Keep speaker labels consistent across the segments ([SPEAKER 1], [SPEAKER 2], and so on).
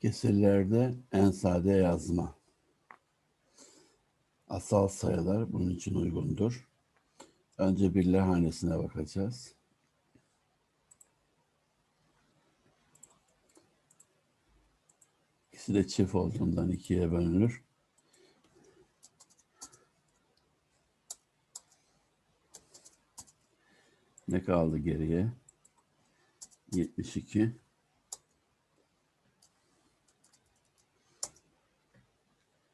[SPEAKER 1] Kesirlerde en sade yazma. Asal sayılar bunun için uygundur. Önce birler hanesine bakacağız. İkisi de çift olduğundan ikiye bölünür. Ne kaldı geriye? 72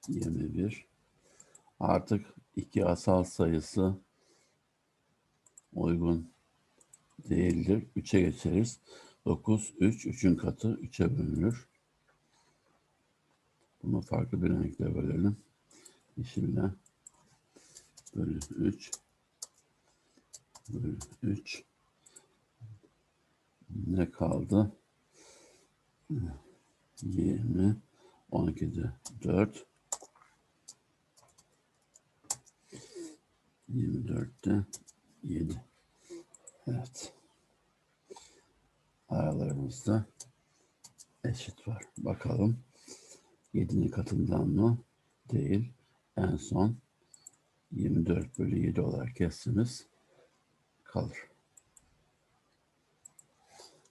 [SPEAKER 1] 21 Artık iki asal sayısı uygun değildir. 3'e geçeriz. 9, 3, 3'ün katı 3'e bölünür. Bunu farklı bir renkle bölelim. Yeşille bölü 3 bölü 3 ne kaldı? 20 12'de 4 24'te 7 Evet. Aralarımızda eşit var. Bakalım 7'nin katından mı? Değil. En son 24 bölü 7 olarak kestiğimiz kalır.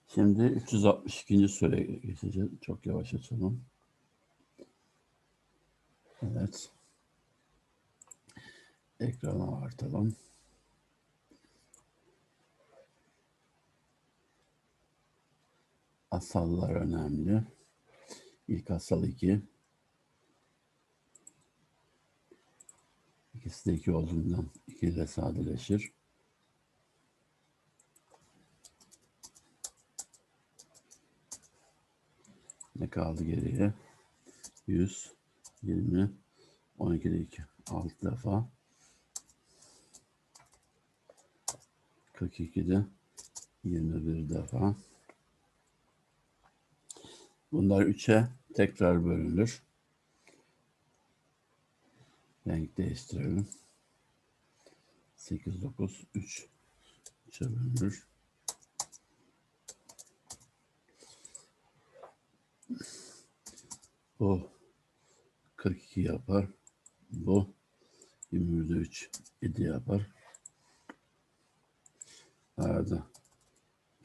[SPEAKER 1] Şimdi 362. soruya geçeceğiz. Çok yavaş açalım. Evet. Ekrana artalım. Asallar önemli. İlk asal 2. İkisi de 2 olduğundan 2 ile sadeleşir. Ne kaldı geriye? 100, 20, 12'de 2. 6 defa. 42'de 21 defa. Bunlar 3'e tekrar bölünür. Renk değiştirelim. 8, 9, 3. 3'e bölünür. Bu 42 yapar. Bu 21'de 3 7 yapar. Arada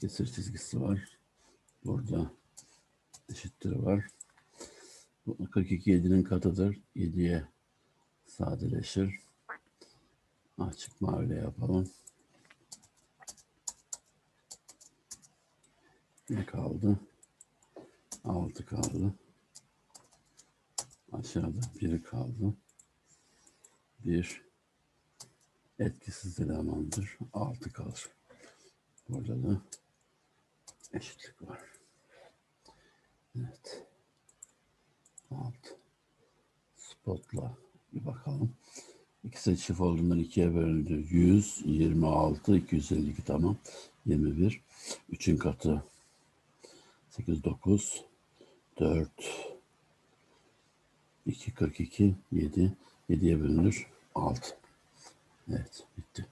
[SPEAKER 1] kesir çizgisi var. Burada eşittir var. Bu 42 7'nin katıdır. 7'ye sadeleşir. Açık maviyle yapalım. Ne kaldı? 6 kaldı. Aşağıda 1 kaldı. 1 etkisiz elemandır. 6 kalır. Burada da eşitlik var. Evet. 6. Spotla bir bakalım. İkisi çift olduğundan ikiye bölündü. 100, 26, 252 tamam. 21. 3'ün katı 8, 9, 4, 2, 42, 7. 7'ye bölünür. 6. Evet bitti.